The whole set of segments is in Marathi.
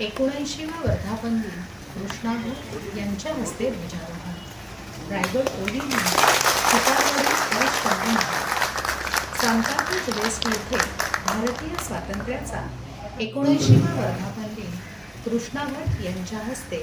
एकोणऐंशीवा वर्धापन दिन कृष्णाभू यांच्या हस्ते ध्वजारोहण. रायगड ओडीने सीतामढी वेस्ट येथे भारतीय स्वातंत्र्याचा एकोणऐंशीवा वर्धापन दिन कृष्णा भट यांच्या हस्ते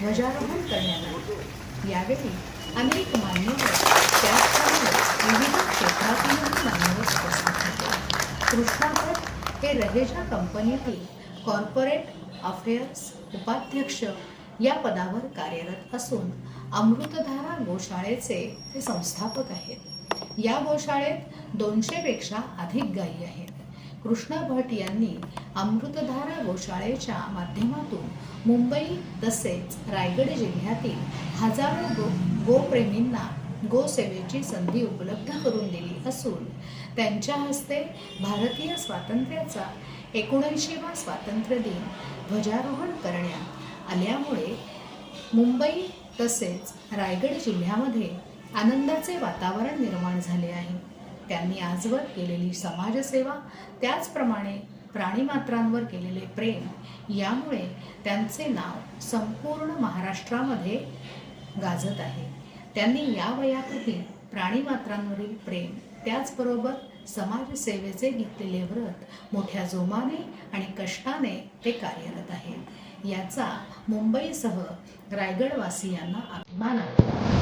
ध्वजारोहण करण्यात आले. यावेळी अनेक मान्यवर त्याचप्रमाणे विविध क्षेत्रातील मान्यवर उपस्थित होते. कृष्णा भट हे रहेजा कंपनीतील कॉर्पोरेट अफेअर्स उपाध्यक्ष या पदावर कार्यरत असून अमृतधारा गोशाळेचे ते संस्थापक आहेत. या गोशाळेत दोनशेपेक्षा अधिक गायी आहेत. कृष्णा भट यांनी अमृतधारा गोशाळेच्या माध्यमातून मुंबई तसेच रायगड जिल्ह्यातील हजारो गो गोप्रेमींना गोसेवेची संधी उपलब्ध करून दिली असून त्यांच्या हस्ते भारतीय स्वातंत्र्याचा एकोणऐंशीवा स्वातंत्र्य दिन ध्वजारोहण करण्यात आल्यामुळे मुंबई तसेच रायगड जिल्ह्यामध्ये आनंदाचे वातावरण निर्माण झाले आहे. त्यांनी आजवर केलेली समाजसेवा त्याचप्रमाणे प्राणीमात्रांवर केलेले प्रेम यामुळे त्यांचे नाव संपूर्ण महाराष्ट्रामध्ये गाजत आहे. त्यांनी या वयातही प्राणीमात्रांवरील प्रेम त्याचबरोबर समाजसेवेचे घेतलेले व्रत मोठ्या जोमाने आणि कष्टाने ते कार्यरत आहेत याचा मुंबईसह रायगडवासियांना अभिमान आहे.